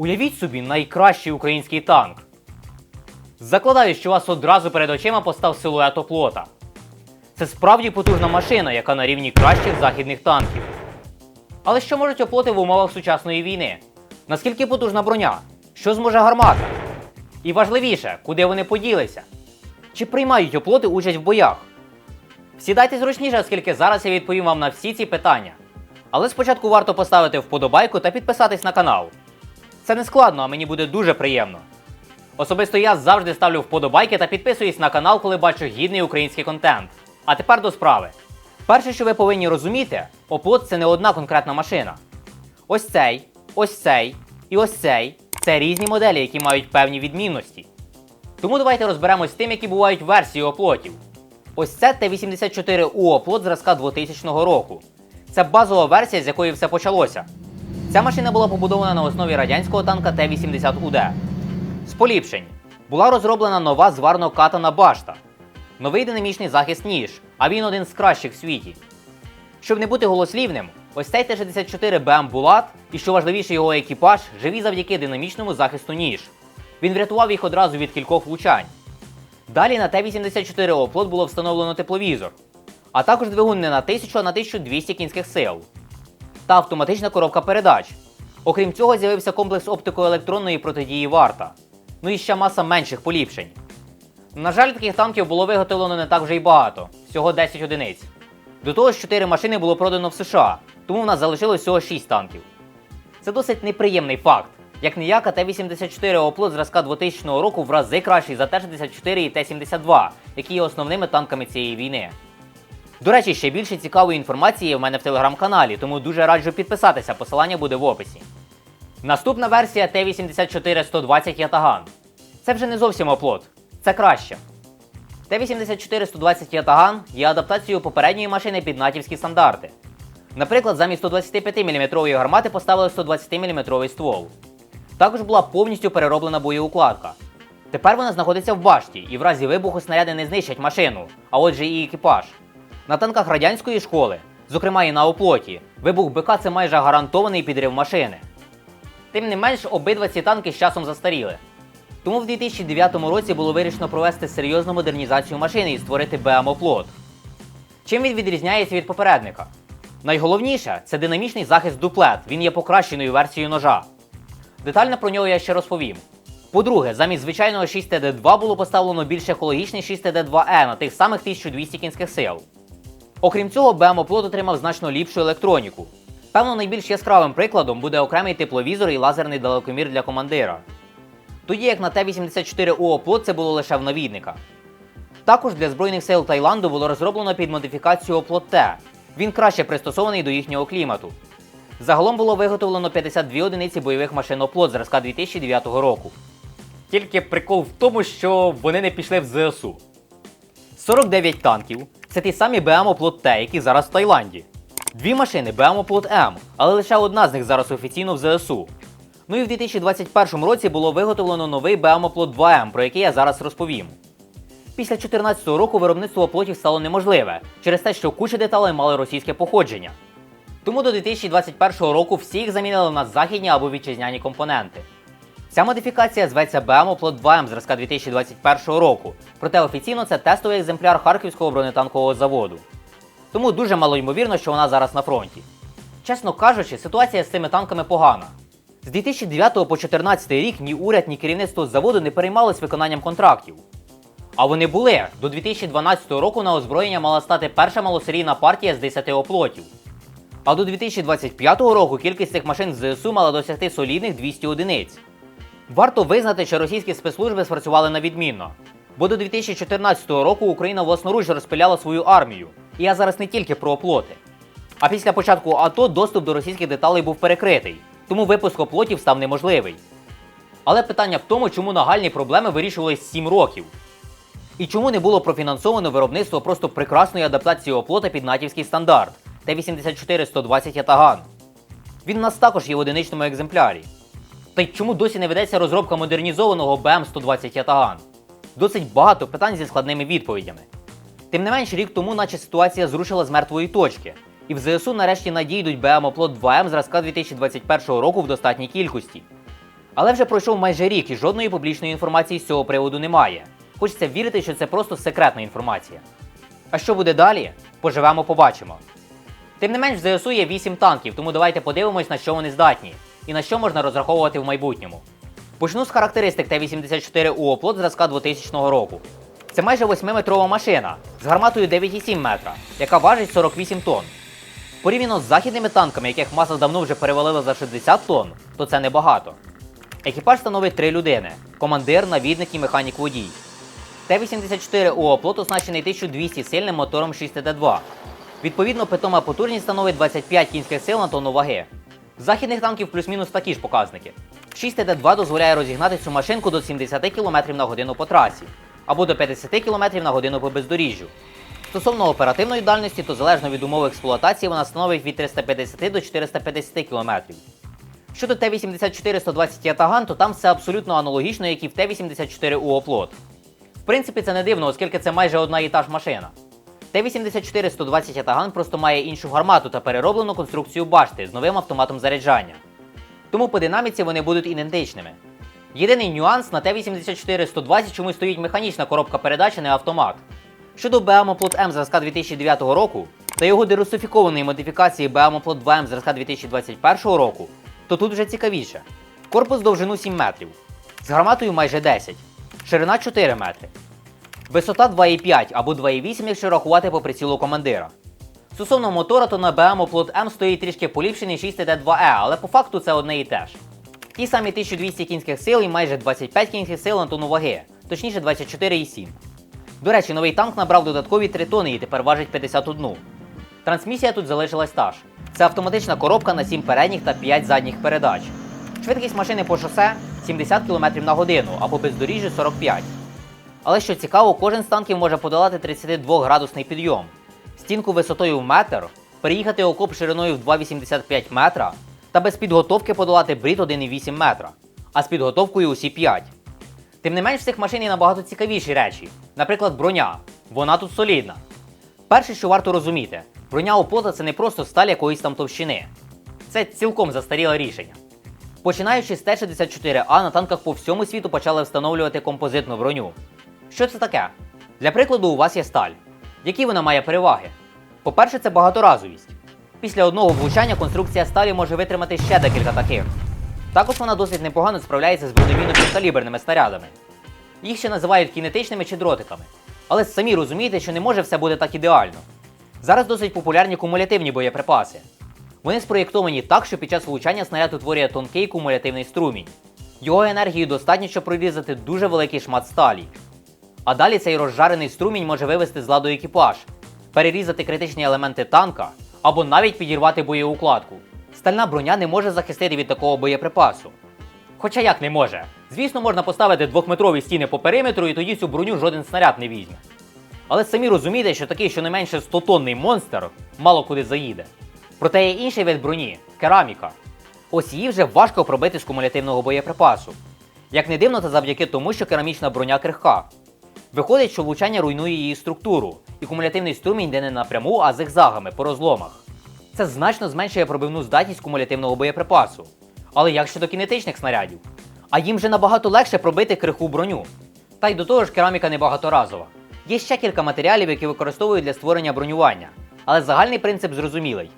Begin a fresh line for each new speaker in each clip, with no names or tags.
Уявіть собі найкращий український танк. Закладаю, що у вас одразу перед очима постав силует оплота. Це справді потужна машина, яка на рівні кращих західних танків. Але що можуть оплоти в умовах сучасної війни? Наскільки потужна броня? Що зможе гармата? І важливіше, куди вони поділися? Чи приймають оплоти участь в боях? Сідайте зручніше, оскільки зараз я відповім вам на всі ці питання. Але спочатку варто поставити вподобайку та підписатись на канал. Це не складно, а мені буде дуже приємно. Особисто я завжди ставлю вподобайки та підписуюсь на канал, коли бачу гідний український контент. А тепер до справи. Перше, що ви повинні розуміти, оплот це не одна конкретна машина. Ось цей, ось цей і ось цей це різні моделі, які мають певні відмінності. Тому давайте розберемось з тим, які бувають версії оплотів. Ось це Т-84У оплот зразка 2000 року. Це базова версія, з якої все почалося. Ця машина була побудована на основі радянського танка Т-80УД. З поліпшень була розроблена нова зварно катана башта, новий динамічний захист ніж, а він один з кращих в світі. Щоб не бути голослівним, ось цей Т-64 БМ Булат і що важливіше його екіпаж живі завдяки динамічному захисту ніж. Він врятував їх одразу від кількох влучань. Далі на Т-84 оплот було встановлено тепловізор, а також двигун не на 1000, а на 1200 кінських сил та автоматична коробка передач. Окрім цього, з'явився комплекс оптико-електронної протидії варта. Ну і ще маса менших поліпшень. На жаль, таких танків було виготовлено не так вже й багато, всього 10 одиниць. До того ж, 4 машини було продано в США, тому в нас залишилось всього 6 танків. Це досить неприємний факт. Як ніяка Т-84 оплот зразка 2000 року в рази кращий за Т-64 і Т-72, які є основними танками цієї війни. До речі, ще більше цікавої інформації в мене в телеграм-каналі, тому дуже раджу підписатися, посилання буде в описі. Наступна версія Т-84 120 Ятаган. Це вже не зовсім оплот, це краще. Т-84 120 Ятаган є адаптацією попередньої машини під натівські стандарти. Наприклад, замість 125 мм гармати поставили 120 мм ствол. Також була повністю перероблена боєукладка. Тепер вона знаходиться в башті і в разі вибуху снаряди не знищать машину, а отже і екіпаж. На танках радянської школи, зокрема і на оплоті, вибух БК це майже гарантований підрив машини. Тим не менш, обидва ці танки з часом застаріли. Тому в 2009 році було вирішено провести серйозну модернізацію машини і створити БМ-оплот. Чим він відрізняється від попередника? Найголовніше це динамічний захист дуплет, він є покращеною версією ножа. Детально про нього я ще розповім. По-друге, замість звичайного 6TD2 було поставлено більш екологічний 6TD2E на тих самих 1200 кінських сил. Окрім цього, БМ-оплот отримав значно ліпшу електроніку. Певно, найбільш яскравим прикладом буде окремий тепловізор і лазерний далекомір для командира. Тоді як на Т-84У оплот це було лише в навідника. Також для Збройних сил Таїланду було розроблено під модифікацію оплот Т. Він краще пристосований до їхнього клімату. Загалом було виготовлено 52 одиниці бойових машин оплот зразка 2009 року. Тільки прикол в тому, що вони не пішли в ЗСУ. 49 танків це ті самі БМ оплот Т, які зараз в Таїланді. Дві машини БМ оплот М, але лише одна з них зараз офіційно в ЗСУ. Ну і в 2021 році було виготовлено новий БМ оплот 2М, про який я зараз розповім. Після 2014 року виробництво оплотів стало неможливе через те, що куча деталей мали російське походження. Тому до 2021 року всі їх замінили на західні або вітчизняні компоненти. Ця модифікація зветься БМ Оплот 2М зразка 2021 року, проте офіційно це тестовий екземпляр Харківського бронетанкового заводу. Тому дуже мало ймовірно, що вона зараз на фронті. Чесно кажучи, ситуація з цими танками погана. З 2009 по 2014 рік ні уряд, ні керівництво заводу не переймались виконанням контрактів. А вони були. До 2012 року на озброєння мала стати перша малосерійна партія з 10 оплотів. А до 2025 року кількість цих машин з ЗСУ мала досягти солідних 200 одиниць. Варто визнати, що російські спецслужби спрацювали на відмінно. Бо до 2014 року Україна власноруч розпиляла свою армію. І я зараз не тільки про оплоти. А після початку АТО доступ до російських деталей був перекритий, тому випуск оплотів став неможливий. Але питання в тому, чому нагальні проблеми вирішувались 7 років. І чому не було профінансовано виробництво просто прекрасної адаптації оплота під натівський стандарт Т-84 120 Ятаган. Він у нас також є в одиничному екземплярі. Та й чому досі не ведеться розробка модернізованого БМ-120 Ятаган? Досить багато питань зі складними відповідями. Тим не менш, рік тому, наче ситуація зрушила з мертвої точки, і в ЗСУ нарешті надійдуть БМ-оплот 2М зразка 2021 року в достатній кількості. Але вже пройшов майже рік і жодної публічної інформації з цього приводу немає. Хочеться вірити, що це просто секретна інформація. А що буде далі? Поживемо, побачимо. Тим не менш, в ЗСУ є 8 танків, тому давайте подивимось, на що вони здатні і на що можна розраховувати в майбутньому. Почну з характеристик Т-84 УОПЛОТ зразка 2000 року. Це майже 8-метрова машина з гарматою 9,7 метра, яка важить 48 тонн. Порівняно з західними танками, яких маса давно вже перевалила за 60 тонн, то це небагато. Екіпаж становить три людини: командир, навідник і механік водій. Т-84 УОПЛОТ оснащений 1200 сильним мотором 6Т2. Відповідно, питома потужність становить 25 кінських сил на тонну ваги. Західних танків плюс-мінус такі ж показники. 6Т2 дозволяє розігнати цю машинку до 70 км на годину по трасі або до 50 км на годину по бездоріжжю. Стосовно оперативної дальності, то залежно від умов експлуатації вона становить від 350 до 450 км. Щодо Т-84 120 Ятаган, то там все абсолютно аналогічно, як і в Т-84 УОПЛОТ. В принципі, це не дивно, оскільки це майже одна і та ж машина. Т-84 120 Ятаган просто має іншу гармату та перероблену конструкцію башти з новим автоматом заряджання. Тому по динаміці вони будуть ідентичними. Єдиний нюанс на Т-84 120 чомусь стоїть механічна коробка передач, а не автомат. Щодо Беамоплот М зразка 2009 року та його дерусифікованої модифікації Беамоплот 2М зразка 2021 року, то тут вже цікавіше. Корпус довжину 7 метрів, з гарматою майже 10, ширина 4 метри, висота 2,5 або 2,8, якщо рахувати по прицілу командира. Стосовно мотора, то на Беамоплот М стоїть трішки поліпшений 6Т2E, але по факту це одне і те ж. Ті самі 1200 кінських сил і майже 25 кінських сил на тонну ваги, точніше 24,7. До речі, новий танк набрав додаткові 3 тони і тепер важить 51. Трансмісія тут залишилась та ж. Це автоматична коробка на 7 передніх та 5 задніх передач. Швидкість машини по шосе 70 км на годину, а по бездоріжжю 45. Але що цікаво, кожен з танків може подолати 32-градусний підйом, стінку висотою в метр, переїхати окоп шириною в 2,85 метра та без підготовки подолати брід 1,8 метра, а з підготовкою усі 5. Тим не менш, в цих машин є набагато цікавіші речі, наприклад, броня. Вона тут солідна. Перше, що варто розуміти, броня оплота це не просто сталь якоїсь там товщини. Це цілком застаріле рішення. Починаючи з Т-64А на танках по всьому світу почали встановлювати композитну броню. Що це таке? Для прикладу, у вас є сталь. Які вона має переваги? По-перше, це багаторазовість. Після одного влучання конструкція сталі може витримати ще декілька таких. Також вона досить непогано справляється з бронемінно-підкаліберними снарядами. Їх ще називають кінетичними чи дротиками. Але самі розумієте, що не може все бути так ідеально. Зараз досить популярні кумулятивні боєприпаси. Вони спроєктовані так, що під час влучання снаряд утворює тонкий кумулятивний струмінь. Його енергії достатньо, щоб прорізати дуже великий шмат сталі. А далі цей розжарений струмінь може вивести з ладу екіпаж, перерізати критичні елементи танка або навіть підірвати боєукладку. Стальна броня не може захистити від такого боєприпасу. Хоча як не може. Звісно, можна поставити двохметрові стіни по периметру і тоді цю броню жоден снаряд не візьме. Але самі розумієте, що такий щонайменше 100-тонний монстр мало куди заїде. Проте є інший вид броні кераміка. Ось її вже важко пробити з кумулятивного боєприпасу. Як не дивно, це завдяки тому, що керамічна броня крихка. Виходить, що влучання руйнує її структуру, і кумулятивний струмінь йде не напряму, а зигзагами по розломах. Це значно зменшує пробивну здатність кумулятивного боєприпасу. Але як щодо кінетичних снарядів? А їм же набагато легше пробити криху броню. Та й до того ж кераміка не багаторазова. Є ще кілька матеріалів, які використовують для створення бронювання, але загальний принцип зрозумілий.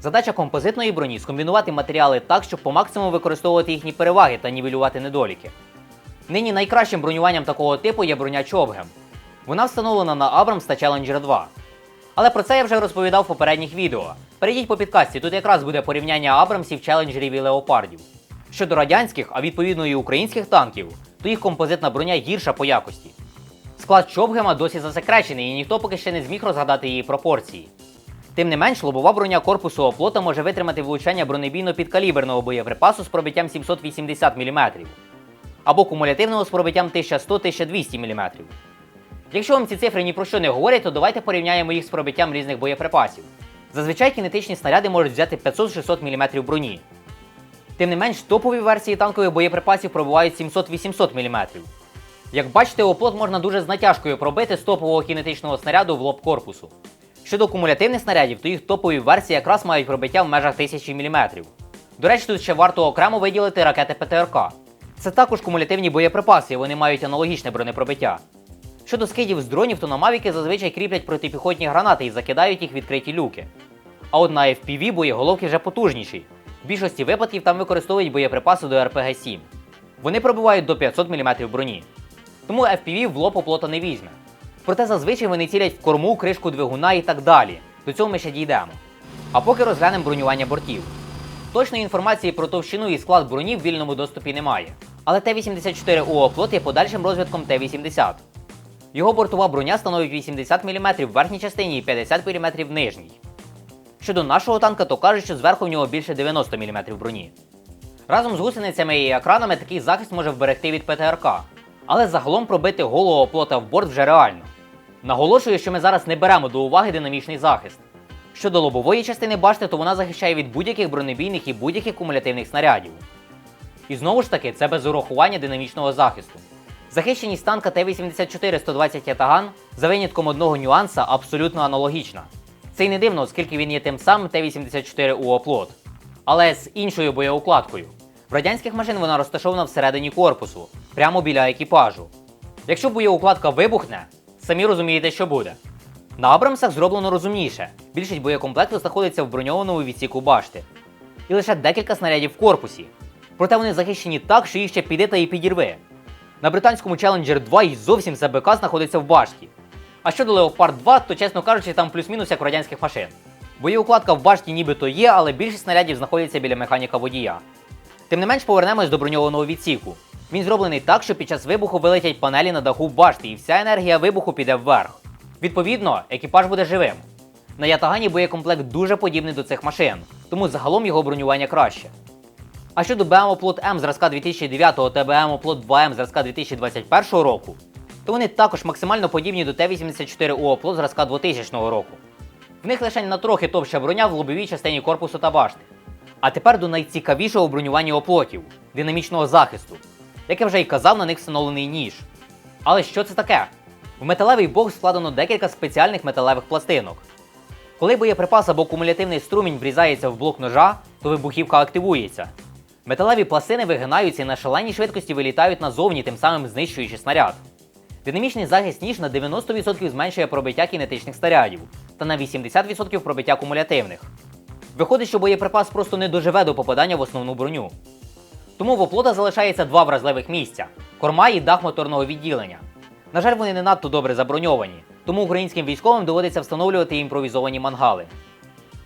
Задача композитної броні скомбінувати матеріали так, щоб по максимуму використовувати їхні переваги та нівелювати недоліки. Нині найкращим бронюванням такого типу є броня Човгем. Вона встановлена на Abrams та Challenger 2. Але про це я вже розповідав в попередніх відео. Перейдіть по підкасті, тут якраз буде порівняння Абрамсів, Челенджерів і Леопардів. Щодо радянських, а відповідно і українських танків, то їх композитна броня гірша по якості. Склад Чобгема досі засекречений і ніхто поки ще не зміг розгадати її пропорції. Тим не менш, лобова броня корпусу оплота може витримати влучання бронебійно-підкаліберного боєприпасу з пробиттям 780 мм або кумулятивного з пробиттям 1100-1200 мм. Якщо вам ці цифри ні про що не говорять, то давайте порівняємо їх з пробиттям різних боєприпасів. Зазвичай кінетичні снаряди можуть взяти 500-600 мм броні. Тим не менш, топові версії танкових боєприпасів пробувають 700-800 мм. Як бачите, оплот можна дуже з натяжкою пробити з топового кінетичного снаряду в лоб корпусу. Щодо кумулятивних снарядів, то їх топові версії якраз мають пробиття в межах 1000 мм. До речі, тут ще варто окремо виділити ракети ПТРК. Це також кумулятивні боєприпаси, і вони мають аналогічне бронепробиття. Щодо скидів з дронів, то на мавіки зазвичай кріплять протипіхотні гранати і закидають їх відкриті люки. А от на FPV боєголовки вже потужніші. В більшості випадків там використовують боєприпаси до РПГ-7. Вони пробивають до 500 мм броні. Тому FPV в лоб оплота не візьме. Проте зазвичай вони цілять в корму, кришку двигуна і так далі. До цього ми ще дійдемо. А поки розглянемо бронювання бортів. Точної інформації про товщину і склад броні в вільному доступі немає. Але Т-84У оплот є подальшим розвитком Т-80. Його бортова броня становить 80 мм в верхній частині і 50 мм в нижній. Щодо нашого танка, то кажуть, що зверху в нього більше 90 мм броні. Разом з гусеницями і екранами такий захист може вберегти від ПТРК, але загалом пробити голого оплота в борт вже реально. Наголошую, що ми зараз не беремо до уваги динамічний захист. Щодо лобової частини башти, то вона захищає від будь-яких бронебійних і будь-яких кумулятивних снарядів. І знову ж таки, це без урахування динамічного захисту. Захищеність танка Т-84 120 Ятаган за винятком одного нюанса абсолютно аналогічна. Це й не дивно, оскільки він є тим самим Т-84 у оплот, але з іншою боєукладкою. В радянських машин вона розташована всередині корпусу, прямо біля екіпажу. Якщо боєукладка вибухне, самі розумієте, що буде. На Абрамсах зроблено розумніше. Більшість боєкомплекту знаходиться в броньованому відсіку башти. І лише декілька снарядів в корпусі. Проте вони захищені так, що їх ще піде та і підірве. На британському Challenger 2 і зовсім це БК знаходиться в башті. А щодо Leopard 2, то чесно кажучи, там плюс-мінус як у радянських машин. Боєукладка в башті нібито є, але більшість снарядів знаходиться біля механіка водія. Тим не менш повернемось до броньованого відсіку. Він зроблений так, що під час вибуху вилетять панелі на даху башти, і вся енергія вибуху піде вверх. Відповідно, екіпаж буде живим. На Ятагані боєкомплект дуже подібний до цих машин, тому загалом його бронювання краще. А щодо БМ Оплот М зразка 2009 та БМ Оплот 2М зразка 2021 року, то вони також максимально подібні до Т-84У Оплот зразка 2000 року. В них лише на трохи товща броня в лобовій частині корпусу та башти. А тепер до найцікавішого бронювання оплотів динамічного захисту. Як я вже й казав, на них встановлений ніж. Але що це таке? В металевий бокс складено декілька спеціальних металевих пластинок. Коли боєприпас або кумулятивний струмінь врізається в блок ножа, то вибухівка активується. Металеві пластини вигинаються і на шаленій швидкості вилітають назовні, тим самим знищуючи снаряд. Динамічний захист ніж на 90% зменшує пробиття кінетичних снарядів та на 80% пробиття кумулятивних. Виходить, що боєприпас просто не доживе до попадання в основну броню. Тому в оплота залишається два вразливих місця корма і дах моторного відділення. На жаль, вони не надто добре заброньовані, тому українським військовим доводиться встановлювати імпровізовані мангали.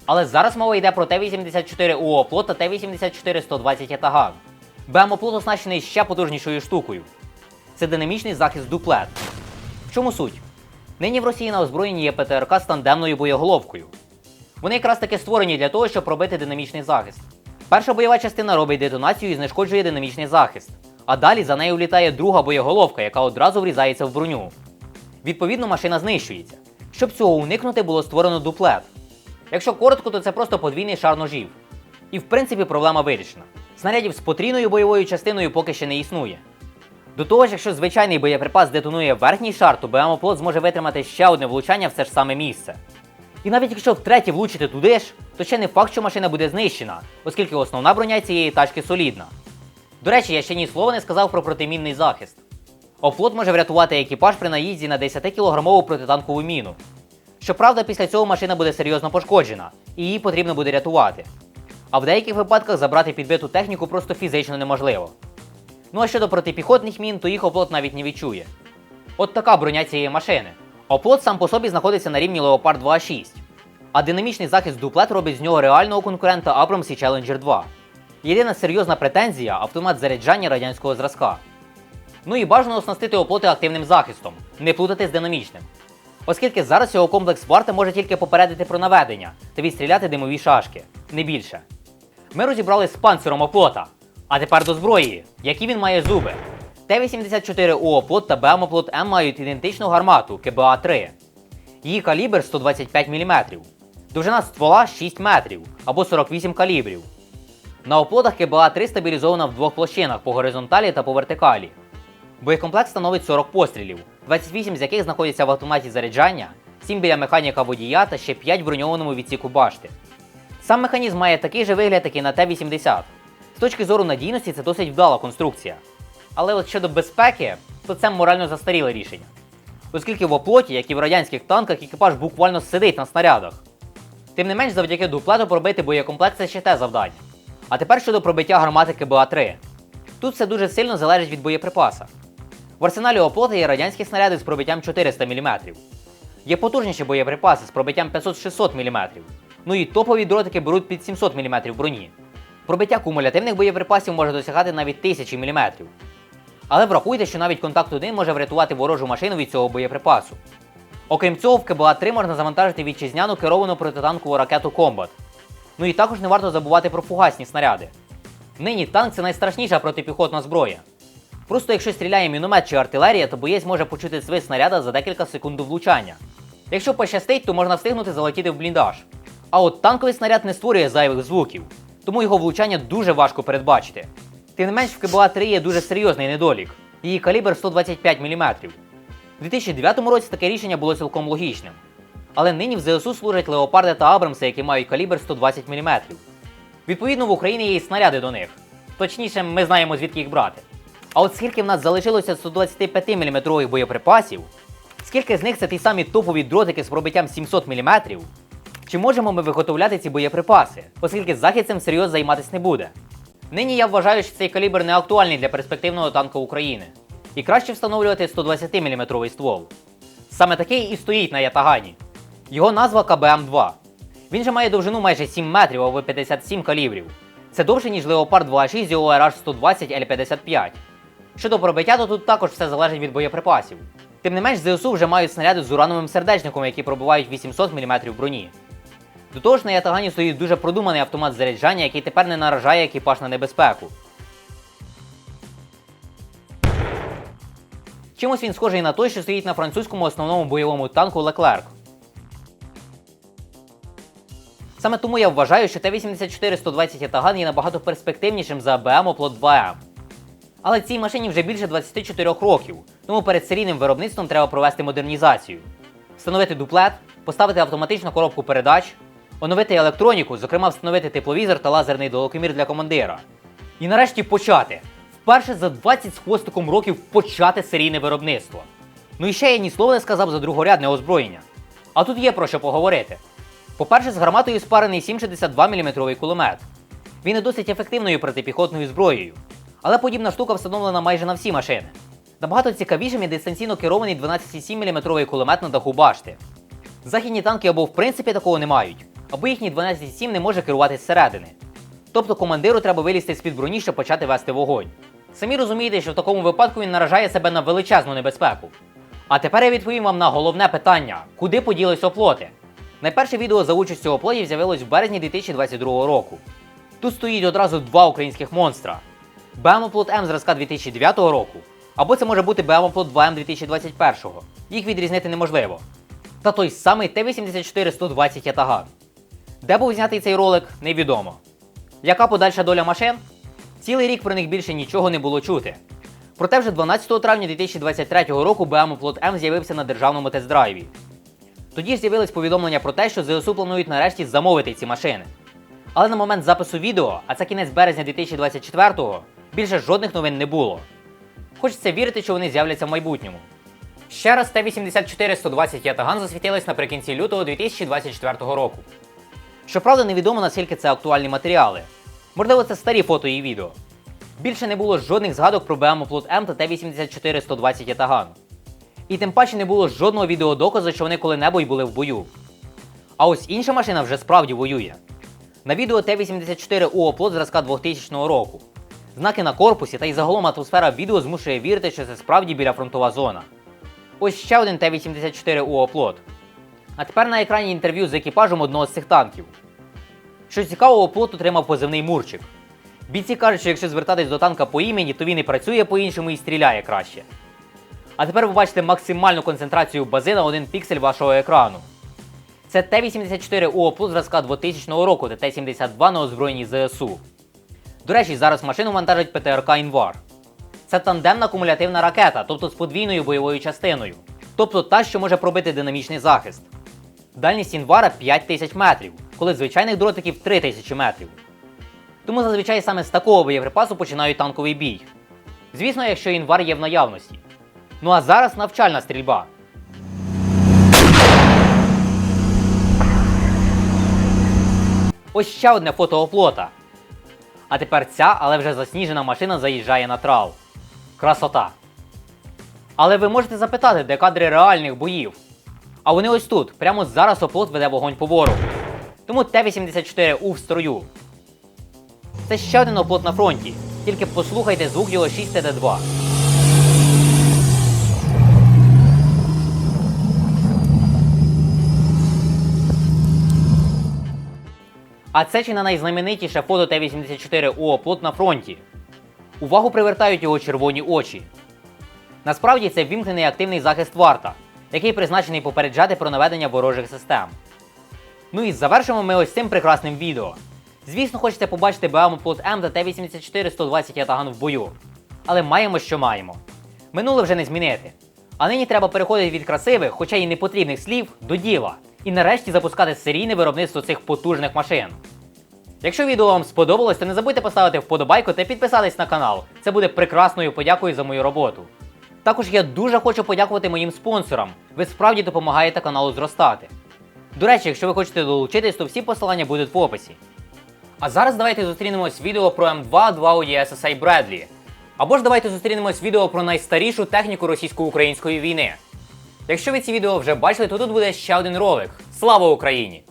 Але зараз мова йде про Т-84 у оплот та Т-84 120 Ятаган. БМ оплот оснащений ще потужнішою штукою. Це динамічний захист дуплет. В чому суть? Нині в Росії на озброєнні є ПТРК з тандемною боєголовкою. Вони якраз таки створені для того, щоб робити динамічний захист. Перша бойова частина робить детонацію і знешкоджує динамічний захист, а далі за нею влітає друга боєголовка, яка одразу врізається в броню. Відповідно, машина знищується. Щоб цього уникнути, було створено дуплет. Якщо коротко, то це просто подвійний шар ножів. І в принципі проблема вирішена. Снарядів з потрійною бойовою частиною поки ще не існує. До того ж, якщо звичайний боєприпас детонує верхній шар, то БМО-плот зможе витримати ще одне влучання в це ж саме місце. І навіть якщо втретє влучити туди ж, то ще не факт, що машина буде знищена, оскільки основна броня цієї тачки солідна. До речі, я ще ні слова не сказав про протимінний захист. Офлот може врятувати екіпаж при наїзді на 10-кілограмову протитанкову міну. Щоправда, після цього машина буде серйозно пошкоджена, і її потрібно буде рятувати. А в деяких випадках забрати підбиту техніку просто фізично неможливо. Ну а щодо протипіхотних мін, то їх оплот навіть не відчує. От така броня цієї машини. Оплот сам по собі знаходиться на рівні Leopard 2.6, а динамічний захист дуплет робить з нього реального конкурента Abrams і Challenger 2. Єдина серйозна претензія автомат заряджання радянського зразка. Ну і бажано оснастити оплоти активним захистом, не плутати з динамічним. Оскільки зараз його комплекс варти може тільки попередити про наведення та відстріляти димові шашки, не більше. Ми розібрали з панциром оплота. А тепер до зброї, які він має зуби. Т-84У оплот та БМ оплот М мають ідентичну гармату КБА-3. Її калібр 125 мм. Довжина ствола 6 метрів або 48 калібрів. На оплотах КБА-3 стабілізована в двох площинах по горизонталі та по вертикалі. Боєкомплект становить 40 пострілів, 28 з яких знаходяться в автоматі заряджання, 7 біля механіка водія та ще 5 в броньованому відсіку башти. Сам механізм має такий же вигляд, як і на Т-80. З точки зору надійності це досить вдала конструкція. Але от щодо безпеки, то це морально застаріле рішення. Оскільки в оплоті, як і в радянських танках, екіпаж буквально сидить на снарядах. Тим не менш, завдяки дуплету пробити боєкомплект це ще те завдання. А тепер щодо пробиття гармати КБА-3. Тут все дуже сильно залежить від боєприпаса. В арсеналі оплота є радянські снаряди з пробиттям 400 мм. Є потужніші боєприпаси з пробиттям 500-600 мм. Ну і топові дротики беруть під 700 мм броні. Пробиття кумулятивних боєприпасів може досягати навіть 1000 мм. Але врахуйте, що навіть контакт 1 може врятувати ворожу машину від цього боєприпасу. Окрім цього, в КБА-3 можна завантажити вітчизняну керовану протитанкову ракету Комбат. Ну і також не варто забувати про фугасні снаряди. Нині танк це найстрашніша протипіхотна зброя. Просто якщо стріляє міномет чи артилерія, то боєць може почути свист снаряда за декілька секунд до влучання. Якщо пощастить, то можна встигнути залетіти в бліндаж. А от танковий снаряд не створює зайвих звуків, тому його влучання дуже важко передбачити. Тим не менш, в КБА-3 є дуже серйозний недолік. Її калібр 125 мм. У 2009 році таке рішення було цілком логічним. Але нині в ЗСУ служать леопарди та Абрамси, які мають калібр 120 мм. Відповідно, в Україні є і снаряди до них. Точніше, ми знаємо звідки їх брати. А от скільки в нас залишилося 125 мм боєприпасів, скільки з них це ті самі топові дротики з пробиттям 700 мм, чи можемо ми виготовляти ці боєприпаси, оскільки захід цим серйозно займатися не буде? Нині я вважаю, що цей калібр не актуальний для перспективного танка України. І краще встановлювати 120 мм ствол. Саме такий і стоїть на Ятагані. Його назва КБМ-2. Він же має довжину майже 7 метрів або 57 калібрів. Це довше, ніж Leopard 2.6 з його RH-120 L55. Щодо пробиття, то тут також все залежить від боєприпасів. Тим не менш, ЗСУ вже мають снаряди з урановим сердечником, які пробивають 800 мм броні. До того ж, на Ятагані стоїть дуже продуманий автомат заряджання, який тепер не наражає екіпаж на небезпеку. Чимось він схожий на той, що стоїть на французькому основному бойовому танку Леклерк. Саме тому я вважаю, що Т-84-120 Ятаган є набагато перспективнішим за БМ Оплот 2М. Але цій машині вже більше 24 років, тому перед серійним виробництвом треба провести модернізацію, встановити дуплет, поставити автоматичну коробку передач, оновити електроніку, зокрема встановити тепловізор та лазерний далекомір для командира. І нарешті почати. Вперше за 20 з хвостиком років почати серійне виробництво. Ну і ще я ні слова не сказав за другорядне озброєння. А тут є про що поговорити. По-перше, з гарматою спарений 7,62 мм кулемет. Він є досить ефективною протипіхотною зброєю. Але подібна штука встановлена майже на всі машини. Набагато цікавішим є дистанційно керований 12,7 мм кулемет на даху башти. Західні танки або в принципі такого не мають, або їхній 12,7 не може керувати зсередини. Тобто командиру треба вилізти з-під броні, щоб почати вести вогонь. Самі розумієте, що в такому випадку він наражає себе на величезну небезпеку. А тепер я відповім вам на головне питання: куди поділись оплоти? Найперше відео за участю оплотів з'явилось в березні 2022 року. Тут стоїть одразу два українських монстра: БМОплот М зразка 2009 року, або це може бути БМОплот 2М 2021. Їх відрізнити неможливо. Та той самий Т-84-120 Ятаган. Де був знятий цей ролик, невідомо. Яка подальша доля машин? Цілий рік про них більше нічого не було чути. Проте вже 12 травня 2023 року БМОплот М з'явився на державному тест-драйві. Тоді ж з'явились повідомлення про те, що ЗСУ планують нарешті замовити ці машини. Але на момент запису відео, а це кінець березня 2024-го, більше жодних новин не було. Хочеться вірити, що вони з'являться в майбутньому. Ще раз Т-84-120 Ятаган засвітилась наприкінці лютого 2024 року. Щоправда, невідомо наскільки це актуальні матеріали. Можливо, це старі фото і відео. Більше не було жодних згадок про БМОплот М та Т-84-120 Ятаган. І тим паче не було жодного відеодоказу, що вони коли-небудь були в бою. А ось інша машина вже справді воює. На відео Т-84 УОПЛОТ зразка 2000 року. Знаки на корпусі та й загалом атмосфера відео змушує вірити, що це справді біля фронтова зона. Ось ще один Т-84 УОПЛОТ. А тепер на екрані інтерв'ю з екіпажем одного з цих танків. Що цікаво, оплот отримав позивний Мурчик. Бійці кажуть, що якщо звертатись до танка по імені, то він і працює по-іншому і стріляє краще. А тепер ви бачите максимальну концентрацію бази на один піксель вашого екрану. Це Т-84 УО зразка 2000 року та Т-72 на озброєнні ЗСУ. До речі, зараз машину вантажить ПТРК Інвар. Це тандемна кумулятивна ракета, тобто з подвійною бойовою частиною. Тобто та, що може пробити динамічний захист. Дальність інвара 5000 метрів, коли звичайних дротиків 3000 метрів. Тому зазвичай саме з такого боєприпасу починають танковий бій. Звісно, якщо інвар є в наявності. Ну а зараз навчальна стрільба. Ось ще одне фото оплота. А тепер ця, але вже засніжена машина заїжджає на трал. Красота. Але ви можете запитати, де кадри реальних боїв. А вони ось тут, прямо зараз оплот веде вогонь по ворогу. Тому Т-84У в строю. Це ще один оплот на фронті. Тільки послухайте звук його 6 ТД2. А це чи не найзнаменитіше фото Т-84 у оплот на фронті. Увагу привертають його червоні очі. Насправді це вімкнений активний захист варта, який призначений попереджати про наведення ворожих систем. Ну і завершимо ми ось цим прекрасним відео. Звісно, хочеться побачити БМ Плот М та Т-84 120 Ятаган в бою. Але маємо, що маємо. Минуле вже не змінити. А нині треба переходити від красивих, хоча й непотрібних слів, до діла. І нарешті запускати серійне виробництво цих потужних машин. Якщо відео вам сподобалось, то не забудьте поставити вподобайку та підписатись на канал. Це буде прекрасною подякою за мою роботу. Також я дуже хочу подякувати моїм спонсорам. Ви справді допомагаєте каналу зростати. До речі, якщо ви хочете долучитись, то всі посилання будуть в описі. А зараз давайте зустрінемось відео про М2 2 USSA Бредлі. Або ж давайте зустрінемось відео про найстарішу техніку російсько-української війни. Якщо ви ці відео вже бачили, то тут буде ще один ролик. Слава Україні!